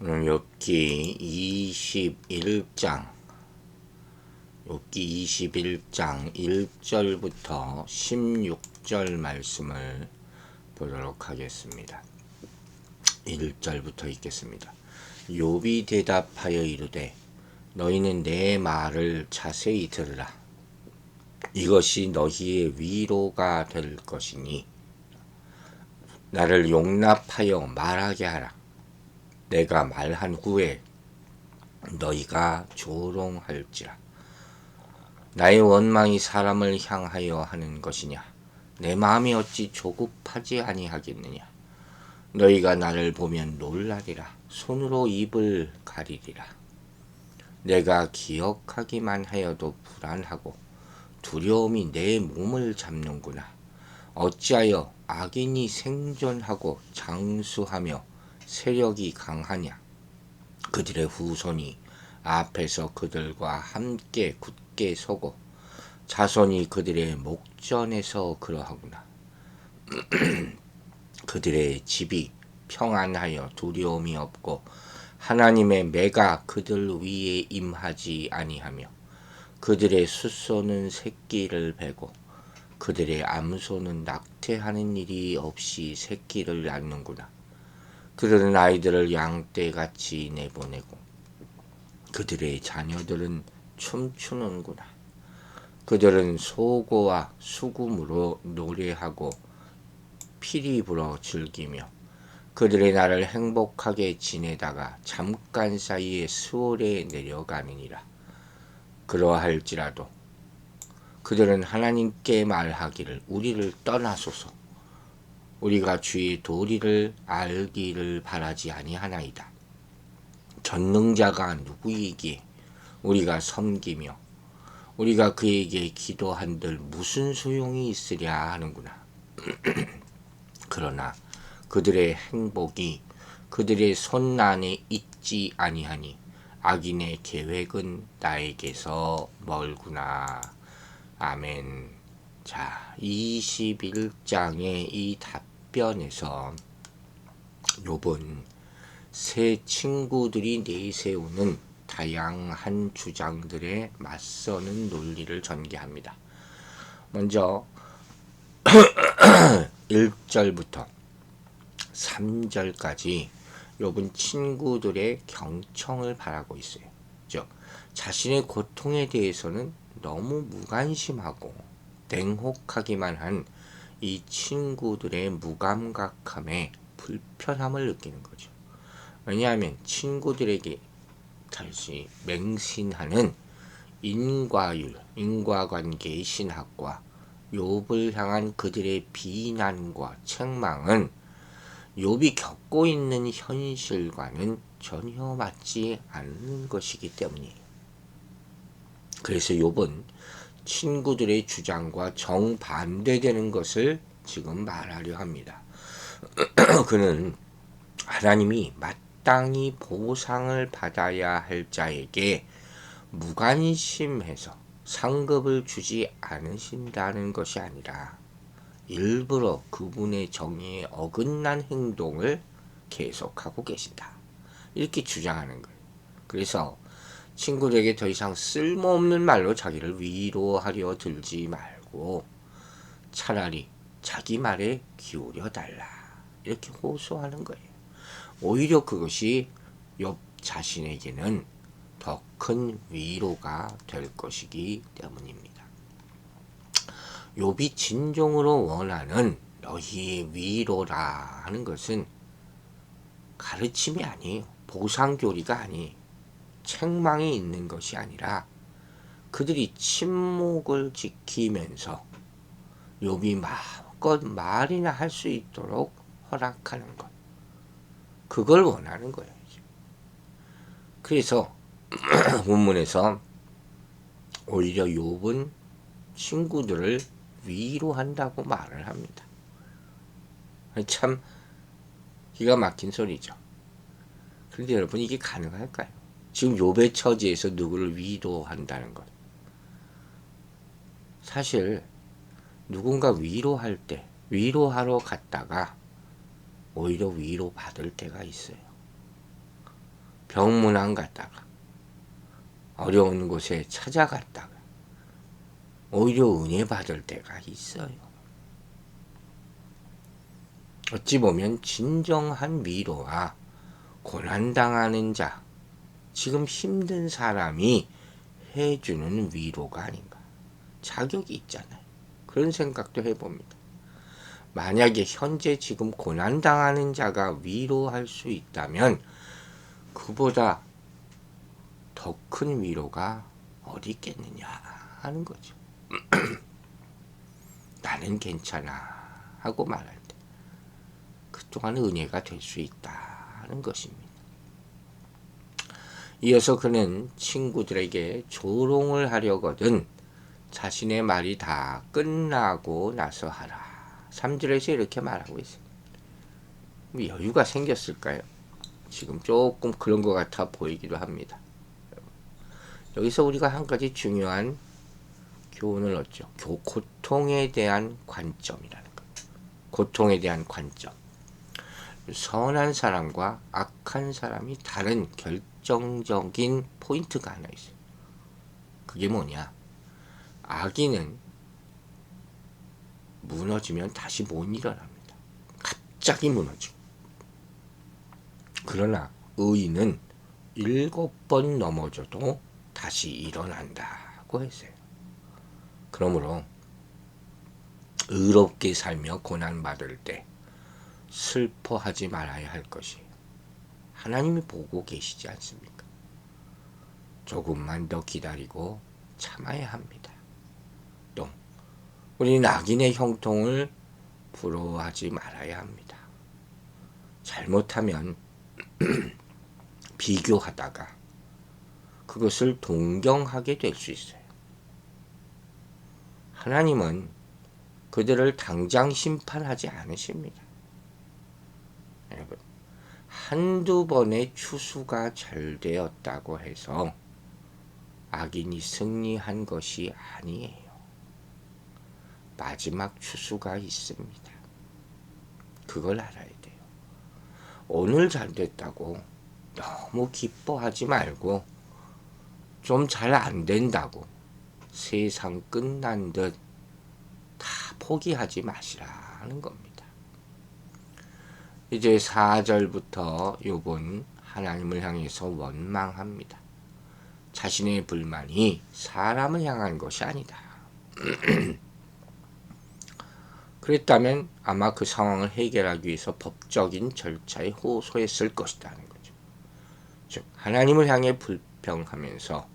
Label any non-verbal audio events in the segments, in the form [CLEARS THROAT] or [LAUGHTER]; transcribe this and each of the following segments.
오늘 욥기 21장 욥기 21장 1절부터 16절 말씀을 보도록 하겠습니다. 1절부터 읽겠습니다. 욥이 대답하여 이르되 너희는 내 말을 자세히 들으라. 이것이 너희의 위로가 될 것이니 나를 용납하여 말하게 하라. 내가 말한 후에 너희가 조롱할지라. 나의 원망이 사람을 향하여 하는 것이냐? 내 마음이 어찌 조급하지 아니하겠느냐? 너희가 나를 보면 놀라리라. 손으로 입을 가리리라. 내가 기억하기만 하여도 불안하고 두려움이 내 몸을 잡는구나. 어찌하여 악인이 생존하고 장수하며 세력이 강하냐? 그들의 후손이 앞에서 그들과 함께 굳게 서고 자손이 그들의 목전에서 그러하구나. [CLEARS THROAT] 그들의 집이 평안하여 두려움이 없고 하나님의 매가 그들 위에 임하지 아니하며 그들의 숫소는 새끼를 베고 그들의 암소는 낙태하는 일이 없이 새끼를 낳는구나. 그들은 아이들을 양떼같이 내보내고 그들의 자녀들은 춤추는구나. 그들은 소고와 수금으로 노래하고 피리 불어 즐기며 그들의 날을 행복하게 지내다가 잠깐 사이에 수월에 내려가느니라. 그러할지라도 그들은 하나님께 말하기를 우리를 떠나소서 우리가 주의 도리를 알기를 바라지 아니하나이다. 전능자가 누구이기에 우리가 섬기며 우리가 그에게 기도한들 무슨 소용이 있으랴 하는구나. [CLEARS THROAT] 그러나 그들의 행복이 그들의 손 안에 있지 아니하니 악인의 계획은 나에게서 멀구나. 아멘. 자, 21장의 이 답 변에서 욥은 새 친구들이 내세우는 다양한 주장들에 맞서는 논리를 전개합니다. 먼저 1절부터 3절까지 욥은 친구들의 경청을 바라고 있어요. 즉 자신의 고통에 대해서는 너무 무관심하고 냉혹하기만 한 이 친구들의 무감각함에 불편함을 느끼는 거죠. 왜냐하면 친구들에게 다시 맹신하는 인과율, 인과관계의 신학과 욥을 향한 그들의 비난과 책망은 욥이 겪고 있는 현실과는 전혀 맞지 않는 것이기 때문이에요. 그래서 욥은 친구들의 주장과 정반대되는 것을 지금 말하려 합니다. [CLEARS THROAT] 그는 하나님이 마땅히 보상을 받아야 할 자에게 무관심해서 상급을 주지 않으신다는 것이 아니라 일부러 그분의 정의에 어긋난 행동을 계속하고 계신다. 이렇게 주장하는 거예요. 그래서 친구들에게 더 이상 쓸모없는 말로 자기를 위로하려 들지 말고 차라리 자기 말에 기울여 달라. 이렇게 호소하는 거예요. 오히려 그것이 옆 자신에게는 더 큰 위로가 될 것이기 때문입니다. 욥이 진정으로 원하는 너희의 위로라 하는 것은 가르침이 아니에요. 보상교리가 아니에요. 책망이 있는 것이 아니라 그들이 침묵을 지키면서 욥이 마음껏 말이나 할 수 있도록 허락하는 것. 그걸 원하는 거예요. 그래서 [CLEARS THROAT] 본문에서 오히려 욥은 친구들을 위로한다고 말을 합니다. 참 기가 막힌 소리죠. 그런데 여러분 이게 가능할까요? 지금 욥의 처지에서 누구를 위로한다는 것. 사실 누군가 위로할 때 위로하러 갔다가 오히려 위로 받을 때가 있어요. 병문안 갔다가 어려운 곳에 찾아갔다가 오히려 은혜 받을 때가 있어요. 어찌 보면 진정한 위로와 고난당하는 자, 지금 힘든 사람이 해주는 위로가 아닌가. 자격이 있잖아요. 그런 생각도 해봅니다. 만약에 현재 지금 고난당하는 자가 위로할 수 있다면 그보다 더 큰 위로가 어디 있겠느냐 하는 거죠. [CLEARS THROAT] 나는 괜찮아 하고 말할 때 그동안 은혜가 될 수 있다는 것입니다. 이어서 그는 친구들에게 조롱을 하려거든 자신의 말이 다 끝나고 나서 하라. 3절에서 이렇게 말하고 있어요. 뭐 여유가 생겼을까요? 지금 조금 그런 것 같아 보이기도 합니다. 여기서 우리가 한 가지 중요한 교훈을 얻죠. 고통에 대한 관점이라는 것. 고통에 대한 관점. 선한 사람과 악한 사람이 다른 결 정적인 포인트가 하나 있어요. 그게 뭐냐? 악인은 무너지면 다시 못 일어납니다. 갑자기 무너지고. 그러나 의인은 일곱 번 넘어져도 다시 일어난다고 했어요. 그러므로 의롭게 살며 고난받을 때 슬퍼하지 말아야 할 것이 하나님이 보고 계시지 않습니까? 조금만 더 기다리고 참아야 합니다. 또 우리 낙인의 형통을 부러워하지 말아야 합니다. 잘못하면 [CLEARS THROAT] 비교하다가 그것을 동경하게 될 수 있어요. 하나님은 그들을 당장 심판하지 않으십니다. 여러분, 한두 번의 추수가 잘 되었다고 해서 악인이 승리한 것이 아니에요. 마지막 추수가 있습니다. 그걸 알아야 돼요. 오늘 잘 됐다고 너무 기뻐하지 말고 좀 잘 안 된다고 세상 끝난 듯 다 포기하지 마시라는 겁니다. 이제 4절부터 요번 하나님을 향해서 원망합니다. 자신의 불만이 사람을 향한 것이 아니다. [CLEARS THROAT] 그랬다면 아마 그 상황을 해결하기 위해서 법적인 절차에 호소했을 것이라는 거죠. 즉 하나님을 향해 불평하면서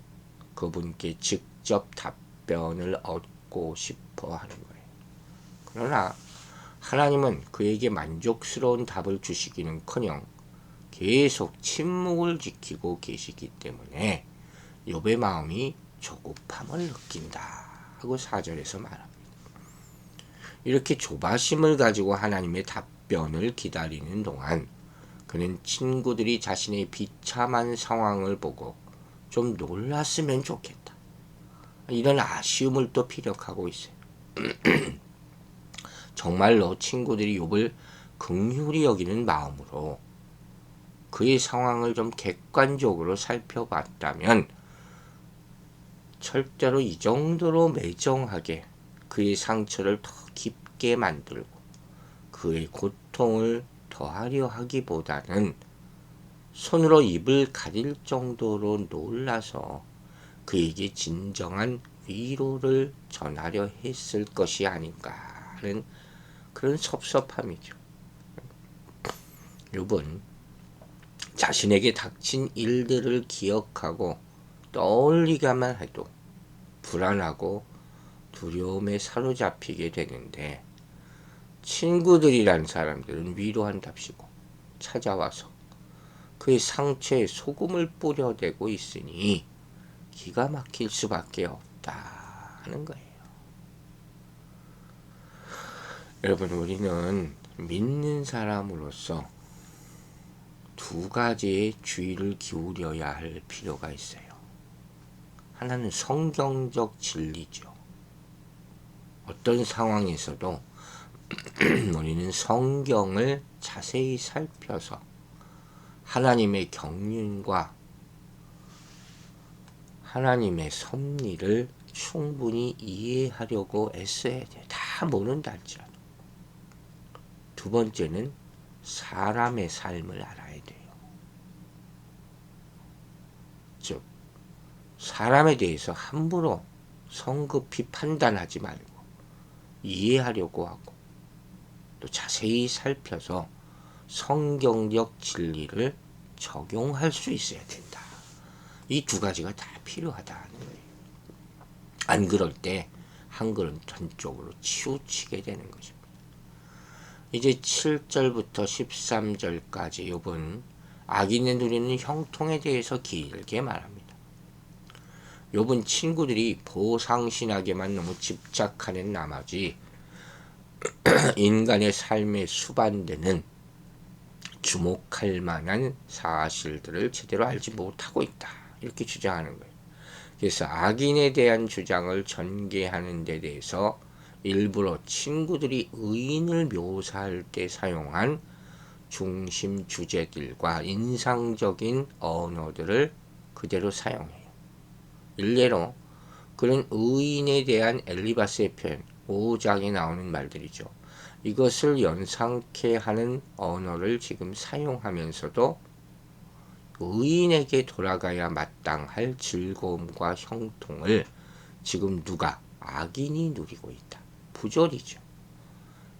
그분께 직접 답변을 얻고 싶어 하는 거예요. 그러나 하나님은 그에게 만족스러운 답을 주시기는커녕 계속 침묵을 지키고 계시기 때문에 욥의 마음이 조급함을 느낀다 하고 사절에서 말합니다. 이렇게 조바심을 가지고 하나님의 답변을 기다리는 동안 그는 친구들이 자신의 비참한 상황을 보고 좀 놀랐으면 좋겠다. 이런 아쉬움을 또 피력하고 있어요. [CLEARS THROAT] 정말로 친구들이 욥을 긍휼히 여기는 마음으로 그의 상황을 좀 객관적으로 살펴봤다면 절대로 이 정도로 매정하게 그의 상처를 더 깊게 만들고 그의 고통을 더하려 하기보다는 손으로 입을 가릴 정도로 놀라서 그에게 진정한 위로를 전하려 했을 것이 아닌가 하는 그런 섭섭함이죠. 요번 자신에게 닥친 일들을 기억하고 떠올리기만 해도 불안하고 두려움에 사로잡히게 되는데 친구들이란 사람들은 위로한답시고 찾아와서 그의 상처에 소금을 뿌려대고 있으니 기가 막힐 수밖에 없다는 거예요. 여러분 우리는 믿는 사람으로서 두 가지의 주의를 기울여야 할 필요가 있어요. 하나는 성경적 진리죠. 어떤 상황에서도 [CLEARS THROAT] 우리는 성경을 자세히 살펴서 하나님의 경륜과 하나님의 섭리를 충분히 이해하려고 애써야 돼. 다 모른다 할지라도. 두 번째는 사람의 삶을 알아야 돼요. 즉, 사람에 대해서 함부로 성급히 판단하지 말고 이해하려고 하고 또 자세히 살펴서 성경적 진리를 적용할 수 있어야 된다. 이 두 가지가 다 필요하다는 거예요. 안 그럴 때 한 걸음 전쪽으로 치우치게 되는 것입니다. 이제 7절부터 13절까지 요번 악인의 누리는 형통에 대해서 길게 말합니다. 요번 친구들이 보상신학에만 너무 집착하는 나머지 [CLEARS THROAT] 인간의 삶에 수반되는 주목할 만한 사실들을 제대로 알지 못하고 있다. 이렇게 주장하는 거예요. 그래서 악인에 대한 주장을 전개하는 데 대해서 일부러 친구들이 의인을 묘사할 때 사용한 중심 주제들과 인상적인 언어들을 그대로 사용해요. 일례로 그런 의인에 대한 엘리바스의 표현, 5장에 나오는 말들이죠. 이것을 연상케 하는 언어를 지금 사용하면서도 의인에게 돌아가야 마땅할 즐거움과 형통을 지금 누가 악인이 누리고 있다. 부조리죠.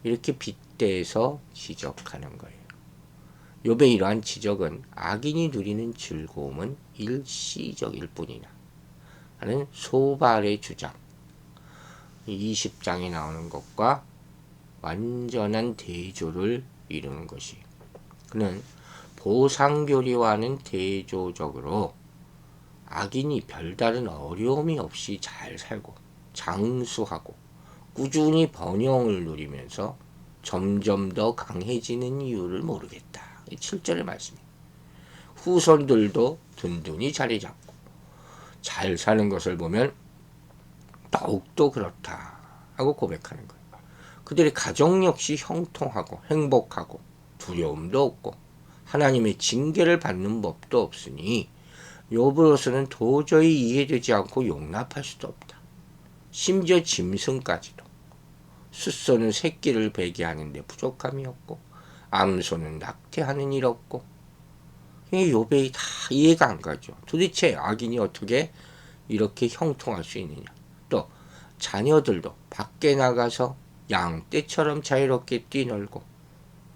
이렇게 빗대서 지적하는 거예요. 욥의 이러한 지적은 악인이 누리는 즐거움은 일시적일 뿐이나 하는 소발의 주장 20장에 나오는 것과 완전한 대조를 이루는 것이 그는 보상교리와는 대조적으로 악인이 별다른 어려움이 없이 잘 살고 장수하고 꾸준히 번영을 누리면서 점점 더 강해지는 이유를 모르겠다. 7절의 말씀이 후손들도 든든히 자리 잡고 잘 사는 것을 보면 더욱더 그렇다 하고 고백하는 거예요. 그들의 가정 역시 형통하고 행복하고 두려움도 없고 하나님의 징계를 받는 법도 없으니 욥으로서는 도저히 이해되지 않고 용납할 수도 없다. 심지어 짐승까지도 숫소는 새끼를 베게 하는데 부족함이 없고 암소는 낙태하는 일 없고 욥이 다 이해가 안 가죠. 도대체 악인이 어떻게 이렇게 형통할 수 있느냐. 또 자녀들도 밖에 나가서 양떼처럼 자유롭게 뛰놀고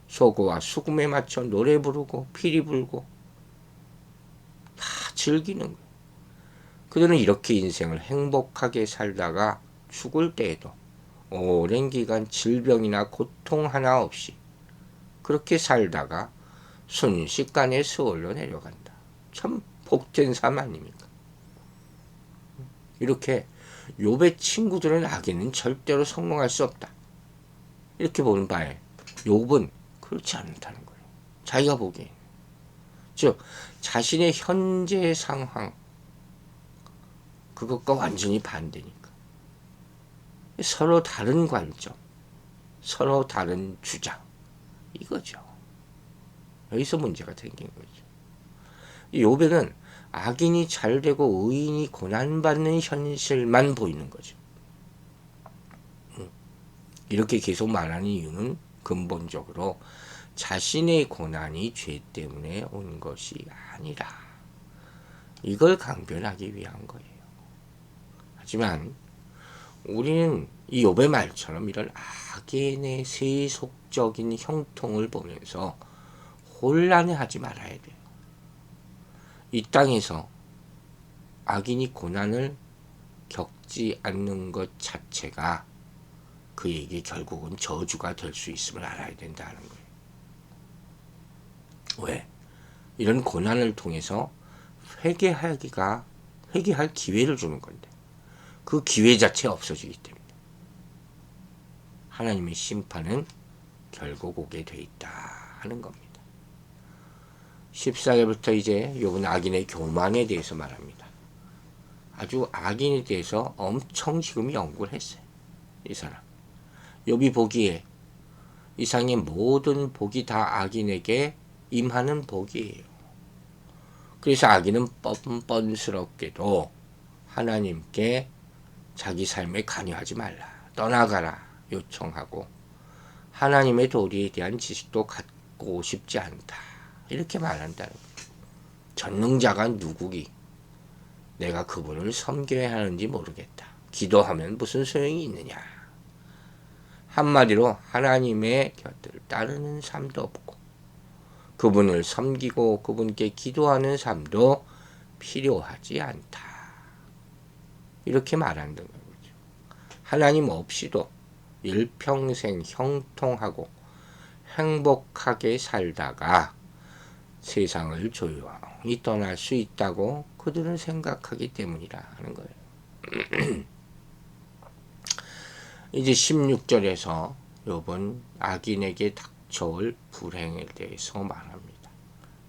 소고와 수금에 맞춰 노래 부르고 피리 불고 다 즐기는 거예요. 그들은 이렇게 인생을 행복하게 살다가 죽을 때에도 오랜 기간 질병이나 고통 하나 없이 그렇게 살다가 순식간에 수월로 내려간다. 참 복된 삶 아닙니까? 이렇게 욥의 친구들은 악인은 절대로 성공할 수 없다. 이렇게 보는 바에 욥은 그렇지 않다는 거예요. 자기가 보기에. 즉 자신의 현재 상황 그것과 완전히 반대니까. 서로 다른 관점, 서로 다른 주장 이거죠. 여기서 문제가 생긴 거죠. 요배는 악인이 잘 되고 의인이 고난받는 현실만 보이는 거죠. 이렇게 계속 말하는 이유는 근본적으로 자신의 고난이 죄 때문에 온 것이 아니라 이걸 강변하기 위한 거예요. 하지만 우리는 이 욥의 말처럼 이런 악인의 세속적인 형통을 보면서 혼란해하지 말아야 돼요. 이 땅에서 악인이 고난을 겪지 않는 것 자체가 그에게 결국은 저주가 될 수 있음을 알아야 된다는 거예요. 왜? 이런 고난을 통해서 회개하기가 회개할 기회를 주는 건데 그 기회 자체가 없어지기 때문에 하나님의 심판은 결국 오게 돼 있다 하는 겁니다. 14절부터 이제 요번 악인의 교만에 대해서 말합니다. 아주 악인에 대해서 엄청 지금 연구를 했어요. 이 사람. 욥이 보기에 이상의 모든 복이 다 악인에게 임하는 복이에요. 그래서 아기는 뻔뻔스럽게도 하나님께 자기 삶에 관여하지 말라. 떠나가라. 요청하고 하나님의 도리에 대한 지식도 갖고 싶지 않다. 이렇게 말한다는 거예요. 전능자가 누구기? 내가 그분을 섬겨야 하는지 모르겠다. 기도하면 무슨 소용이 있느냐? 한마디로 하나님의 곁을 따르는 삶도 없고 그분을 섬기고 그분께 기도하는 삶도 필요하지 않다. 이렇게 말한다는 거죠. 하나님 없이도 일평생 형통하고 행복하게 살다가 세상을 조용히 떠날 수 있다고 그들은 생각하기 때문이라 하는 거예요. [CLEARS THROAT] 이제 16절에서 요번 악인에게 닥쳐올 불행에 대해서 말합니다.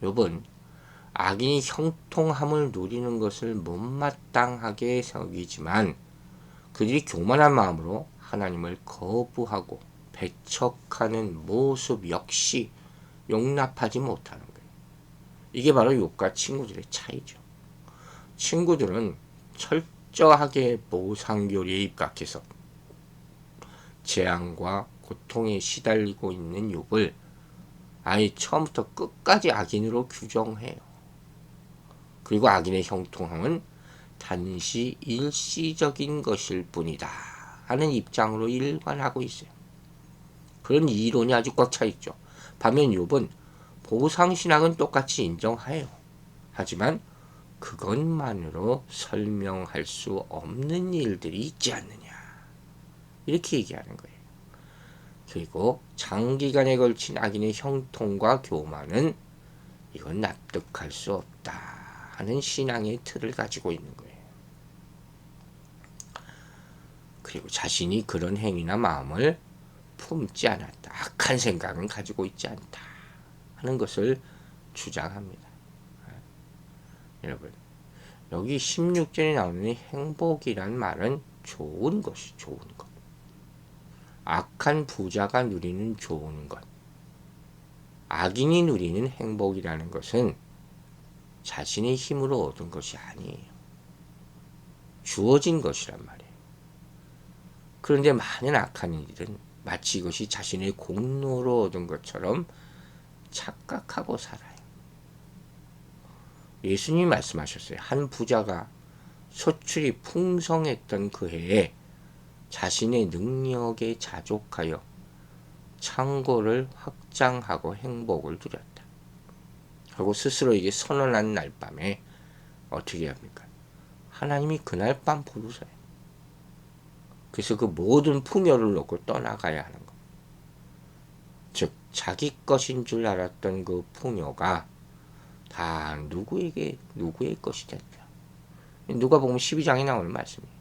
요번 악인이 형통함을 누리는 것을 못마땅하게 여기지만 그들이 교만한 마음으로 하나님을 거부하고 배척하는 모습 역시 용납하지 못하는 거예요. 이게 바로 욕과 친구들의 차이죠. 친구들은 철저하게 보상교리에 입각해서 재앙과 고통에 시달리고 있는 욕을 아예 처음부터 끝까지 악인으로 규정해요. 그리고 악인의 형통함은 단시 일시적인 것일 뿐이다 하는 입장으로 일관하고 있어요. 그런 이론이 아주 꽉 차 있죠. 반면 욥은 보상신학은 똑같이 인정해요. 하지만 그것만으로 설명할 수 없는 일들이 있지 않느냐. 이렇게 얘기하는 거예요. 그리고 장기간에 걸친 악인의 형통과 교만은 이건 납득할 수 없다 하는 신앙의 틀을 가지고 있는 거예요. 그리고 자신이 그런 행위나 마음을 품지 않았다. 악한 생각은 가지고 있지 않다. 하는 것을 주장합니다. 여러분, 여기 16절에 나오는 행복이란 말은 좋은 것이 좋은 것. 악한 부자가 누리는 좋은 것. 악인이 누리는 행복이라는 것은 자신의 힘으로 얻은 것이 아니에요. 주어진 것이란 말이에요. 그런데 많은 악한 일은 마치 이것이 자신의 공로로 얻은 것처럼 착각하고 살아요. 예수님이 말씀하셨어요. 한 부자가 소출이 풍성했던 그 해에 자신의 능력에 자족하여 창고를 확장하고 행복을 누렸다. 하고 스스로에게 선언한 날 밤에 어떻게 합니까? 하나님이 그날 밤 부르세요. 그래서 그 모든 풍요를 놓고 떠나가야 하는 것. 즉, 자기 것인 줄 알았던 그 풍요가 다 누구에게, 누구의 것이 됐다. 누가 보면 12장에 나오는 말씀이에요.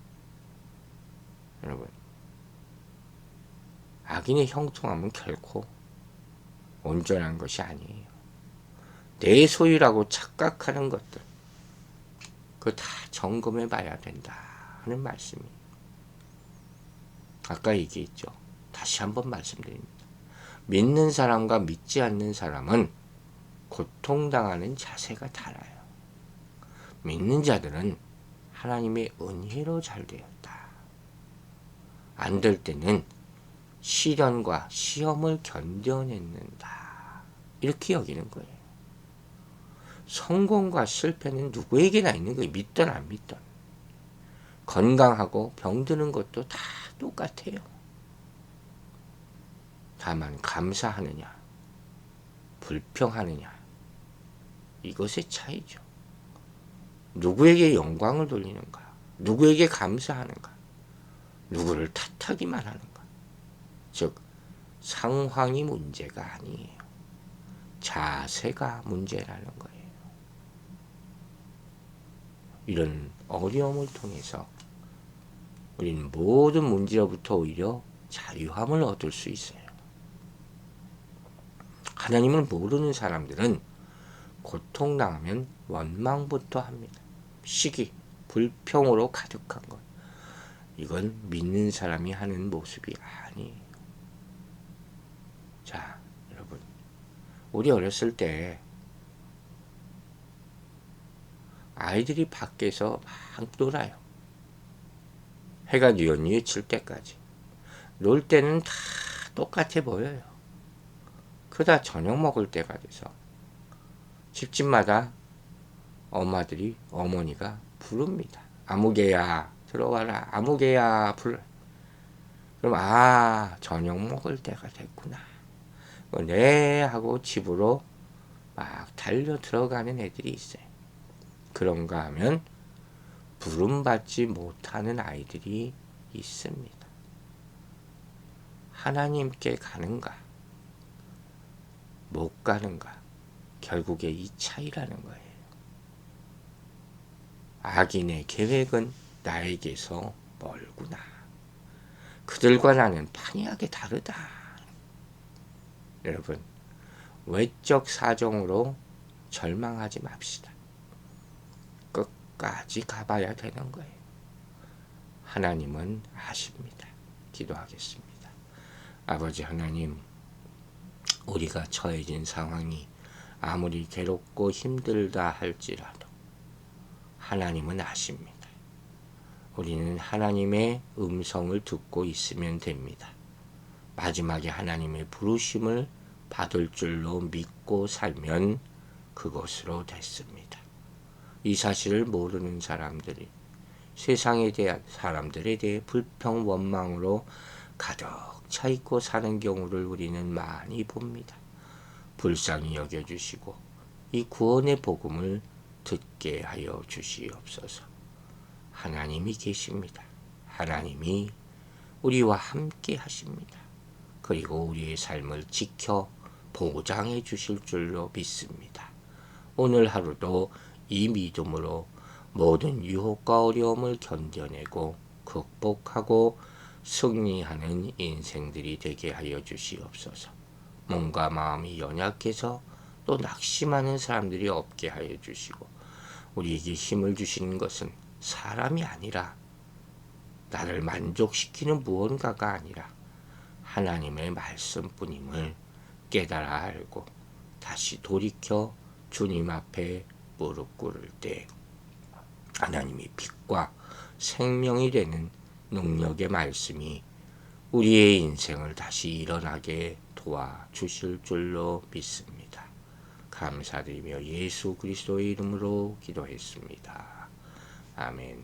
여러분. 악인의 형통함은 결코 온전한 것이 아니에요. 내 소유라고 착각하는 것들, 그거 다 점검해 봐야 된다. 하는 말씀이에요. 아까 얘기했죠. 다시 한번 말씀드립니다. 믿는 사람과 믿지 않는 사람은 고통당하는 자세가 달라요. 믿는 자들은 하나님의 은혜로 잘 되었다. 안 될 때는 시련과 시험을 견뎌냈는다. 이렇게 여기는 거예요. 성공과 실패는 누구에게나 있는 거예요. 믿든 안 믿든. 건강하고 병드는 것도 다 똑같아요. 다만 감사하느냐, 불평하느냐, 이것의 차이죠. 누구에게 영광을 돌리는가, 누구에게 감사하는가, 누구를 탓하기만 하는가. 즉, 상황이 문제가 아니에요. 자세가 문제라는 거예요. 이런 어려움을 통해서 우리는 모든 문제로부터 오히려 자유함을 얻을 수 있어요. 하나님을 모르는 사람들은 고통당하면 원망부터 합니다. 시기, 불평으로 가득한 것. 이건 믿는 사람이 하는 모습이 아니에요. 자, 여러분. 우리 어렸을 때 아이들이 밖에서 막 놀아요. 해가 뉘엿뉘엿 칠 때까지. 놀 때는 다 똑같아 보여요. 그러다 저녁 먹을 때가 돼서 집집마다 엄마들이 어머니가 부릅니다. 아무개야 들어와라 아무개야 불러. 그럼 아 저녁 먹을 때가 됐구나. 어, 네 하고 집으로 막 달려 들어가는 애들이 있어요. 그런가 하면 부름받지 못하는 아이들이 있습니다. 하나님께 가는가, 못 가는가, 결국에 이 차이라는 거예요. 악인의 계획은 나에게서 멀구나. 그들과 나는 판이하게 다르다. 여러분, 외적 사정으로 절망하지 맙시다. 끝까지 가봐야 되는 거예요. 하나님은 아십니다. 기도하겠습니다. 아버지 하나님, 우리가 처해진 상황이 아무리 괴롭고 힘들다 할지라도 하나님은 아십니다. 우리는 하나님의 음성을 듣고 있으면 됩니다. 마지막에 하나님의 부르심을 받을 줄로 믿고 살면 그것으로 됐습니다. 이 사실을 모르는 사람들이 세상에 대한 사람들에 대해 불평 원망으로 가득 차 있고 사는 경우를 우리는 많이 봅니다. 불쌍히 여겨 주시고 이 구원의 복음을 듣게 하여 주시옵소서. 하나님이 계십니다. 하나님이 우리와 함께 하십니다. 그리고 우리의 삶을 지켜 보장해 주실 줄로 믿습니다. 오늘 하루도 이 믿음으로 모든 유혹과 어려움을 견뎌내고 극복하고 승리하는 인생들이 되게 하여 주시옵소서. 몸과 마음이 연약해서 또 낙심하는 사람들이 없게 하여 주시고 우리에게 힘을 주시는 것은 사람이 아니라 나를 만족시키는 무언가가 아니라 하나님의 말씀뿐임을 깨달아 알고 다시 돌이켜 주님 앞에 무릎 꿇을 때 하나님이 빛과 생명이 되는 능력의 말씀이 우리의 인생을 다시 일어나게 도와주실 줄로 믿습니다. 감사드리며 예수 그리스도의 이름으로 기도했습니다. 아멘.